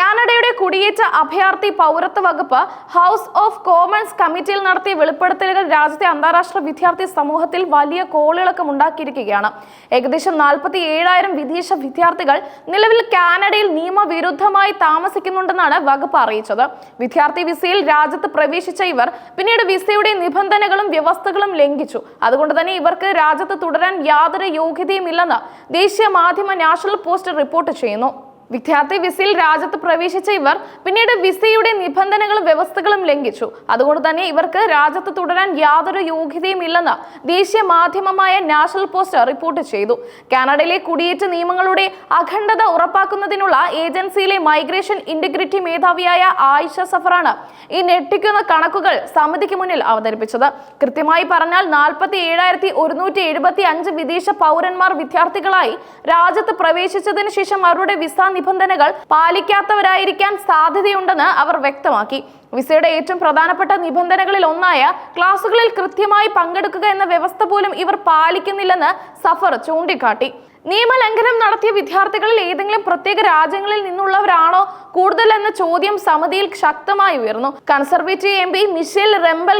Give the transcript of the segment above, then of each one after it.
കാനഡയുടെ കുടിയേറ്റ അഭയാർത്ഥി പൗരത്വ വകുപ്പ് ഹൗസ് ഓഫ് കോമൺസ് കമ്മിറ്റിയിൽ നടത്തിയ വെളിപ്പെടുത്തലുകൾ രാജ്യത്തെ അന്താരാഷ്ട്ര വിദ്യാർത്ഥി സമൂഹത്തിൽ വലിയ കോളിളക്കം ഉണ്ടാക്കിയിരിക്കുകയാണ്. ഏകദേശം നാൽപ്പത്തി ഏഴായിരം വിദേശ വിദ്യാർത്ഥികൾ നിലവിൽ കാനഡയിൽ നിയമവിരുദ്ധമായി താമസിക്കുന്നുണ്ടെന്നാണ് വകുപ്പ് അറിയിച്ചത്. വിദ്യാർത്ഥി വിസയിൽ രാജ്യത്ത് പ്രവേശിച്ച ഇവർ പിന്നീട് വിസയുടെ നിബന്ധനകളും വ്യവസ്ഥകളും ലംഘിച്ചു. അതുകൊണ്ട് തന്നെ ഇവർക്ക് രാജ്യത്ത് തുടരാൻ യാതൊരു യോഗ്യതയുമില്ലെന്ന് ദേശീയ മാധ്യമ നാഷണൽ പോസ്റ്റ് റിപ്പോർട്ട് ചെയ്യുന്നു. വിദ്യാർത്ഥി വിസയിൽ രാജ്യത്ത് പ്രവേശിച്ച ഇവർ പിന്നീട് വിസയുടെ നിബന്ധനകളും വ്യവസ്ഥകളും ലംഘിച്ചു. അതുകൊണ്ട് തന്നെ ഇവർക്ക് രാജ്യത്ത് തുടരാൻ യാതൊരു യോഗ്യതയും ഇല്ലെന്ന് ദേശീയ മാധ്യമമായ നാഷണൽ പോസ്റ്റ് റിപ്പോർട്ട് ചെയ്തു. കാനഡയിലെ കുടിയേറ്റ നിയമങ്ങളുടെ അഖണ്ഡത ഉറപ്പാക്കുന്നതിനുള്ള ഏജൻസിയിലെ മൈഗ്രേഷൻ ഇന്റഗ്രിറ്റി മേധാവിയായ ആയിഷ സഫറാണ് ഈ ഞെട്ടിക്കുന്ന കണക്കുകൾ സമിതിക്ക് മുന്നിൽ അവതരിപ്പിച്ചത്. കൃത്യമായി പറഞ്ഞാൽ നാൽപ്പത്തി ഏഴായിരത്തി ഒരുന്നൂറ്റി എഴുപത്തി അഞ്ച് വിദേശ പൗരന്മാർ വിദ്യാർത്ഥികളായി രാജ്യത്ത് പ്രവേശിച്ചതിന് ശേഷം അവരുടെ വിസ നിബന്ധനകൾ പാലിക്കാത്തവരായിരിക്കാൻ സാധ്യതയുണ്ടെന്ന് അവർ വ്യക്തമാക്കി. വിസയുടെ ഏറ്റവും പ്രധാനപ്പെട്ട നിബന്ധനകളിൽ ഒന്നായ ക്ലാസുകളിൽ കൃത്യമായി പങ്കെടുക്കുക എന്ന വ്യവസ്ഥ പോലും ഇവർ പാലിക്കുന്നില്ലെന്ന് സഫർ ചൂണ്ടിക്കാട്ടി. നിയമലംഘനം നടത്തിയ വിദ്യാർത്ഥികളിൽ ഏതെങ്കിലും പ്രത്യേക രാജ്യങ്ങളിൽ നിന്നുള്ളവരാണോ കൂടുതൽ എന്ന ചോദ്യം സമിതിയിൽ ശക്തമായി ഉയർന്നു. Conservative M P Michelle Rempel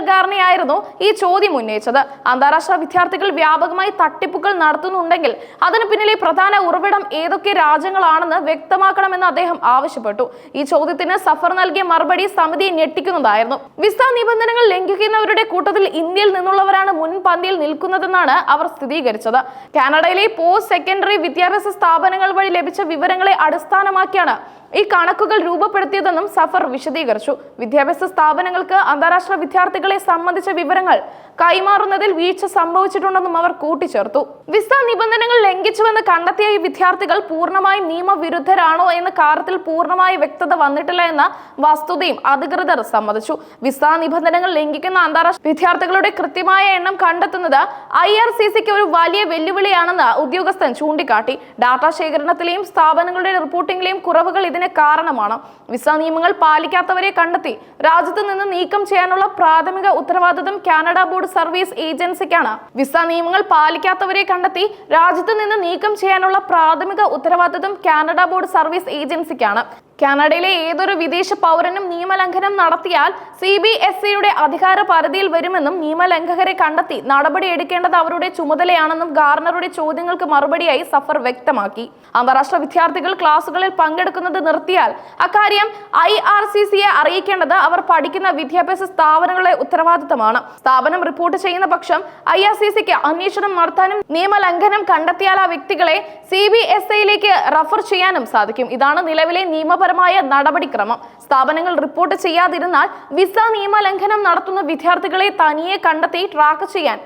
ആയിരുന്നു ഈ ചോദ്യം ഉന്നയിച്ചത്. അന്താരാഷ്ട്ര വിദ്യാർത്ഥികൾ വ്യാപകമായി തട്ടിപ്പുകൾ നടത്തുന്നുണ്ടെങ്കിൽ അതിന് പിന്നിലെ പ്രധാന ഉറവിടം ഏതൊക്കെ രാജ്യങ്ങളാണെന്ന് വ്യക്തമാക്കണമെന്ന് അദ്ദേഹം ആവശ്യപ്പെട്ടു. ഈ ചോദ്യത്തിന് സഫർ നൽകിയ മറുപടി സമിതിയെ ഞെട്ടിക്കുന്നതായിരുന്നു. വിസ നിബന്ധനകൾ ലംഘിക്കുന്നവരുടെ കൂട്ടത്തിൽ ഇന്ത്യയിൽ നിന്നുള്ളവരാണ് മുൻപന്തിയിൽ നിൽക്കുന്നതെന്നാണ് അവർ സ്ഥിരീകരിച്ചത്. കാനഡയിലെ പോസ്റ്റ് സെക്കൻഡറി വിദ്യാഭ്യാസ സ്ഥാപനങ്ങൾ വഴി ലഭിച്ച വിവരങ്ങളെ അടിസ്ഥാനമാക്കിയാണ് ഈ കണക്കുകൾ രൂപപ്പെടുത്തിയതെന്നും സഫർ വിശദീകരിച്ചു. വിദ്യാഭ്യാസ സ്ഥാപനങ്ങൾക്ക് അന്താരാഷ്ട്ര വിദ്യാർത്ഥികളെ സംബന്ധിച്ച വിവരങ്ങൾ കൈമാറുന്നതിൽ വീഴ്ച സംഭവിച്ചിട്ടുണ്ടെന്നും അവർ കൂട്ടിച്ചേർത്തു. വിസ നിബന്ധനകൾ ലംഘിച്ചുവെന്ന് കണ്ടെത്തിയ ഈ വിദ്യാർത്ഥികൾ പൂർണമായും നിയമവിരുദ്ധരാണോ എന്ന കാര്യത്തിൽ പൂർണമായ വ്യക്തത വന്നിട്ടില്ല എന്ന വസ്തുതയും അധികൃതർ സമ്മതിച്ചു. വിസ നിബന്ധനകൾ ലംഘിക്കുന്ന അന്താരാഷ്ട്ര വിദ്യാർത്ഥികളുടെ കൃത്യമായ എണ്ണം കണ്ടെത്തുന്നത് ഐ ആർ സി സിക്ക് ഒരു വലിയ വെല്ലുവിളിയാണെന്ന് ഉദ്യോഗസ്ഥൻ ചൂണ്ടിക്കാട്ടി. ഡാറ്റാ ശേഖരണത്തിലെയും സ്ഥാപനങ്ങളുടെ റിപ്പോർട്ടിംഗിലെയും കുറവുകൾ ഇതിന് കാരണമാണ്. വിസ നിയമങ്ങൾ പാലിക്കാത്തവരെ കണ്ടെത്തി. രാജ്യത്ത് നിന്ന് നീക്കം ചെയ്യാനുള്ള പ്രാഥമിക ഉത്തരവാദിത്തം കാനഡ ബോർഡ് സർവീസ് ഏജൻസിക്കാണ്. വിസ നിയമങ്ങൾ പാലിക്കാത്തവരെ കണ്ടെത്തി രാജ്യത്ത് നിന്ന് നീക്കം ചെയ്യാനുള്ള പ്രാഥമിക ഉത്തരവാദിത്തം കാനഡ ബോർഡ് സർവീസ് ഏജൻസിക്കാണ്. കാനഡയിലെ ഏതൊരു വിദേശ പൗരനും നിയമലംഘനം നടത്തിയാൽ സി ബി എസ് ഇയുടെ അധികാര പരിധിയിൽ വരുമെന്നും നിയമലംഘകരെ കണ്ടെത്തി നടപടി എടുക്കേണ്ടത് അവരുടെ ചുമതലയാണെന്നും ഗാർണറുടെ ചോദ്യങ്ങൾക്ക് മറുപടിയായി സഫർ വ്യക്തമാക്കി. അന്താരാഷ്ട്ര വിദ്യാർത്ഥികൾ ക്ലാസുകളിൽ പങ്കെടുക്കുന്നത് നിർത്തിയാൽ അക്കാര്യം ഐ ആർ സി സിയെ അറിയിക്കേണ്ടത് അവർ പഠിക്കുന്ന വിദ്യാഭ്യാസ സ്ഥാപനങ്ങളുടെ ഉത്തരവാദിത്തമാണ്. സ്ഥാപനം റിപ്പോർട്ട് ചെയ്യുന്ന പക്ഷം ഐ ആർ സി സിക്ക് അന്വേഷണം നടത്താനും നിയമലംഘനം കണ്ടെത്തിയാൽ ആ വ്യക്തികളെ സി ബി എസ് ഐയിലേക്ക് റഫർ ചെയ്യാനും സാധിക്കും. ഇതാണ് നിലവിലെ നിയമപരമായ നടപടിക്രമം. സ്ഥാപനങ്ങൾ റിപ്പോർട്ട് ചെയ്യാതിരുന്നാൽ വിസ നിയമലംഘനം നടത്തുന്ന വിദ്യാർത്ഥികളെ തനിയെ കണ്ടെത്തി ട്രാക്ക് ചെയ്യാൻ.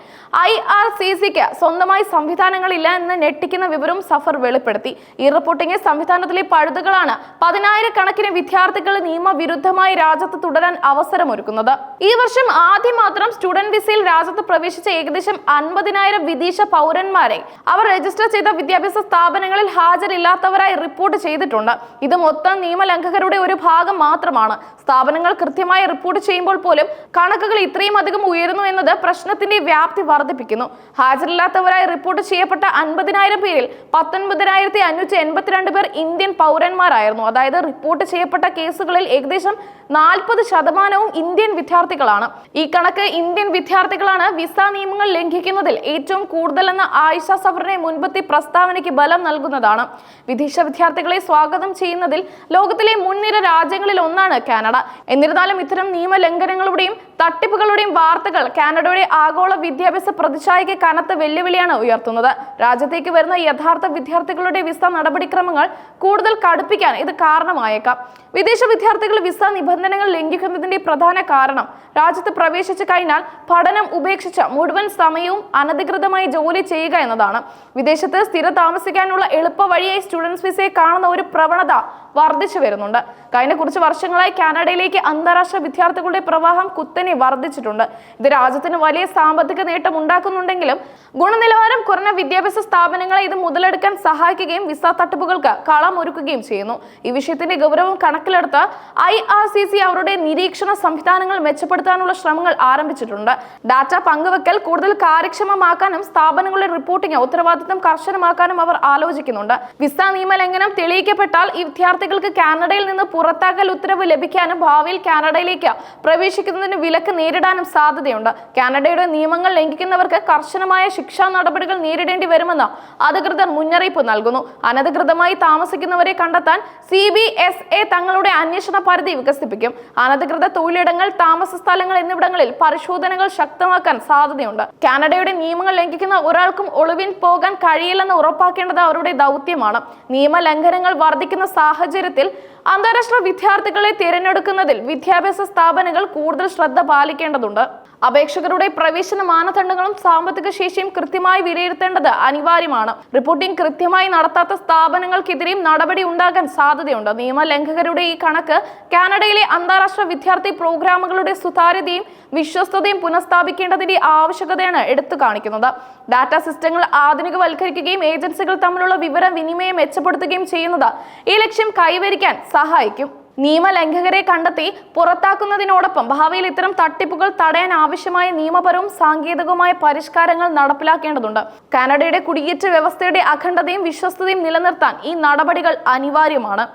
ഐ ആർ സി സിക്ക് സ്വന്തമായി സംവിധാനങ്ങളില്ല എന്ന് ഞെട്ടിക്കുന്ന വിവരം സഫർ വെളിപ്പെടുത്തി. ഈ റിപ്പോർട്ടിംഗ് സംവിധാനത്തിലെ പഴുതുകളാണ് പതിനായിരക്കണക്കിന് വിദ്യാർത്ഥികൾ നിയമവിരുദ്ധമായി രാജ്യത്ത് തുടരാൻ അവസരമൊരുക്കുന്നത്. ഈ വർഷം ആദ്യം മാത്രം സ്റ്റുഡന്റ് വിസയിൽ രാജ്യത്ത് പ്രവേശിച്ച ഏകദേശം അൻപതിനായിരം വിദേശ പൗരന്മാരെ അവർ രജിസ്റ്റർ ചെയ്ത വിദ്യാഭ്യാസ സ്ഥാപനങ്ങളിൽ ഹാജരില്ലാത്തവരായി റിപ്പോർട്ട് ചെയ്തിട്ടുണ്ട്. ഇത് മൊത്തം നിയമലംഘകരുടെ ഒരു ഭാഗം മാത്രമാണ്. സ്ഥാപനങ്ങൾ കൃത്യമായി റിപ്പോർട്ട് ചെയ്യുമ്പോൾ പോലും കണക്കുകൾ ഇത്രയും അധികം ഉയരുന്നു എന്നത് പ്രശ്നത്തിന്റെ വ്യാപ്തി വർദ്ധിപ്പിക്കുന്നു. ഹാജരില്ലാത്തവരായി റിപ്പോർട്ട് ചെയ്യപ്പെട്ട അൻപതിനായിരം പേരിൽ പത്തൊൻപതിനായിരത്തി അഞ്ഞൂറ്റി എൺപത്തിരണ്ട് പേർ ഇന്ത്യൻ പൗരന്മാരായിരുന്നു. അതായത് റിപ്പോർട്ട് ചെയ്യപ്പെട്ട കേസുകളിൽ ഏകദേശം നാൽപ്പത് ശതമാനവും ഇന്ത്യൻ വിദ്യാർത്ഥികളാണ്. ഈ കണക്ക് ഇന്ത്യൻ വിദ്യാർത്ഥികളാണ് വിസ നിയമങ്ങൾ ലംഘിക്കുന്നതിൽ ഏറ്റവും കൂടുതലെന്ന ആയിഷ സഫറിനെ മുൻപത്തെ പ്രസ്താവനയ്ക്ക് ബലം നൽകുന്നതാണ്. വിദേശ വിദ്യാർത്ഥികളെ സ്വാഗതം ചെയ്യുന്നതിൽ ലോകത്തിലെ മുൻനിര രാജ്യങ്ങളിൽ ഒന്നാണ് കാനഡ. എന്നിരുന്നാലും ഇത്തരം നിയമലംഘനങ്ങളുടെയും തട്ടിപ്പുകളുടെയും വാർത്തകൾ കാനഡയുടെ ആഗോള വിദ്യാഭ്യാസ പ്രതിച്ഛായയ്ക്ക് കനത്ത വെല്ലുവിളിയാണ് ഉയർത്തുന്നത്. രാജ്യത്തേക്ക് വരുന്ന യഥാർത്ഥ വിദ്യാർത്ഥികളുടെ വിസ നടപടിക്രമങ്ങൾ കൂടുതൽ കടുപ്പിക്കാൻ ഇത് കാരണമായേക്കാം. വിദേശ വിദ്യാർത്ഥികൾ വിസ നിബന്ധനകൾ ലംഘിക്കുന്നതിന്റെ പ്രധാന കാരണം രാജ്യത്ത് പ്രവേശിച്ചു കഴിഞ്ഞാൽ പഠനം ഉപേക്ഷിച്ച മുഴുവൻ സമയവും അനധികൃതമായി ജോലി ചെയ്യുക എന്നതാണ്. വിദേശത്ത് സ്ഥിര താമസിക്കാനുള്ള എളുപ്പ വഴിയായി സ്റ്റുഡൻസ് വിസയെ കാണുന്ന ഒരു പ്രവണത വർദ്ധിച്ചു വരുന്നുണ്ട്. കഴിഞ്ഞ കുറച്ച് വർഷങ്ങളായി കാനഡയിലേക്ക് അന്താരാഷ്ട്ര വിദ്യാർത്ഥികളുടെ പ്രവാഹം കുത്തനെ തന്നെ വർദ്ധിച്ചിട്ടുണ്ട്. ഇത് രാജ്യത്തിന് വലിയ സാമ്പത്തിക നേട്ടം ഉണ്ടാക്കുന്നുണ്ടെങ്കിലും ഗുണനിലവാരം കുറഞ്ഞ വിദ്യാഭ്യാസ സ്ഥാപനങ്ങളെ ഇത് മുതലെടുക്കാൻ സഹായിക്കുകയും വിസ തട്ടിപ്പുകൾക്ക് കളമൊരുക്കുകയും ചെയ്യുന്നു. ഈ വിഷയത്തിന്റെ ഗൗരവം കണക്കിലെടുത്ത് ഐ ആർ സി സി അവരുടെ നിരീക്ഷണ സംവിധാനങ്ങൾ മെച്ചപ്പെടുത്താനുള്ള ശ്രമങ്ങൾ ആരംഭിച്ചിട്ടുണ്ട്. ഡാറ്റ പങ്കുവെക്കൽ കൂടുതൽ കാര്യക്ഷമമാക്കാനും സ്ഥാപനങ്ങളുടെ റിപ്പോർട്ടിംഗ് ഉത്തരവാദിത്തം കർശനമാക്കാനും അവർ ആലോചിക്കുന്നുണ്ട്. വിസ നിയമലംഘനം തെളിയിക്കപ്പെട്ടാൽ ഈ വിദ്യാർത്ഥികൾക്ക് കാനഡയിൽ നിന്ന് പുറത്താക്കൽ ഉത്തരവ് ലഭിക്കാനും ഭാവിയിൽ കാനഡയിലേക്ക് പ്രവേശിക്കുന്നതിന് വിലക്ക് നേരിടാനും സാധ്യതയുണ്ട്. കാനഡയുടെ നിയമങ്ങൾ ലംഘിക്കുന്നവർക്ക് കർശനമായ ശിക്ഷാ നടപടികൾ നേരിടേണ്ടി വരുമെന്ന് അധികൃതർ മുന്നറിയിപ്പ് നൽകുന്നു. അനധികൃതമായി താമസിക്കുന്നവരെ കണ്ടെത്താൻ സി ബി എസ് എ തങ്ങളുടെ അന്വേഷണ പരിധി വികസിപ്പിക്കും. അനധികൃത തൊഴിലിടങ്ങൾ താമസ സ്ഥലങ്ങൾ എന്നിവിടങ്ങളിൽ പരിശോധനകൾ ശക്തമാക്കാൻ സാധ്യതയുണ്ട്. കാനഡയുടെ നിയമങ്ങൾ ലംഘിക്കുന്ന ഒരാൾക്കും ഒളിവിൽ പോകാൻ കഴിയില്ലെന്ന് ഉറപ്പാക്കേണ്ടത് അവരുടെ ദൗത്യമാണ്. നിയമലംഘനങ്ങൾ വർദ്ധിക്കുന്ന സാഹചര്യത്തിൽ അന്താരാഷ്ട്ര വിദ്യാർത്ഥികളെ തിരഞ്ഞെടുക്കുന്നതിൽ വിദ്യാഭ്യാസ സ്ഥാപനങ്ങൾ കൂടുതൽ ശ്രദ്ധ പാലിക്കേണ്ടതുണ്ട്. അപേക്ഷകരുടെ പ്രവേശന മാനദണ്ഡങ്ങളും സാമ്പത്തിക ശേഷിയും കൃത്യമായി വിലയിരുത്തേണ്ടത് അനിവാര്യമാണ്. റിപ്പോർട്ടിംഗ് കൃത്യമായി നടത്താത്ത സ്ഥാപനങ്ങൾക്കെതിരെയും നടപടി ഉണ്ടാകാൻ സാധ്യതയുണ്ട്. നിയമലംഘകരുടെ ഈ കണക്ക് കാനഡയിലെ അന്താരാഷ്ട്ര വിദ്യാർത്ഥി പ്രോഗ്രാമുകളുടെ സുതാര്യതയും വിശ്വസ്തതയും പുനഃസ്ഥാപിക്കേണ്ടതിന്റെ ആവശ്യകതയാണ് എടുത്തു കാണിക്കുന്നത്. ഡാറ്റാ സിസ്റ്റങ്ങൾ ആധുനികവൽക്കരിക്കുകയും ഏജൻസികൾ തമ്മിലുള്ള വിവര വിനിമയം മെച്ചപ്പെടുത്തുകയും ചെയ്യുന്നത് ഈ ലക്ഷ്യം കൈവരിക്കാൻ സഹായിക്കും. നിയമലംഘകരെ കണ്ടെത്തി പുറത്താക്കുന്നതിനോടൊപ്പം ഭാവിയിൽ ഇത്തരം തട്ടിപ്പുകൾ തടയാൻ ആവശ്യമായ നിയമപരവും സാങ്കേതികവുമായ പരിഷ്കാരങ്ങൾ നടപ്പിലാക്കേണ്ടതുണ്ട്. കാനഡയുടെ കുടിയേറ്റ വ്യവസ്ഥയുടെ അഖണ്ഡതയും വിശ്വസ്തതയും നിലനിർത്താൻ ഈ നടപടികൾ അനിവാര്യമാണ്.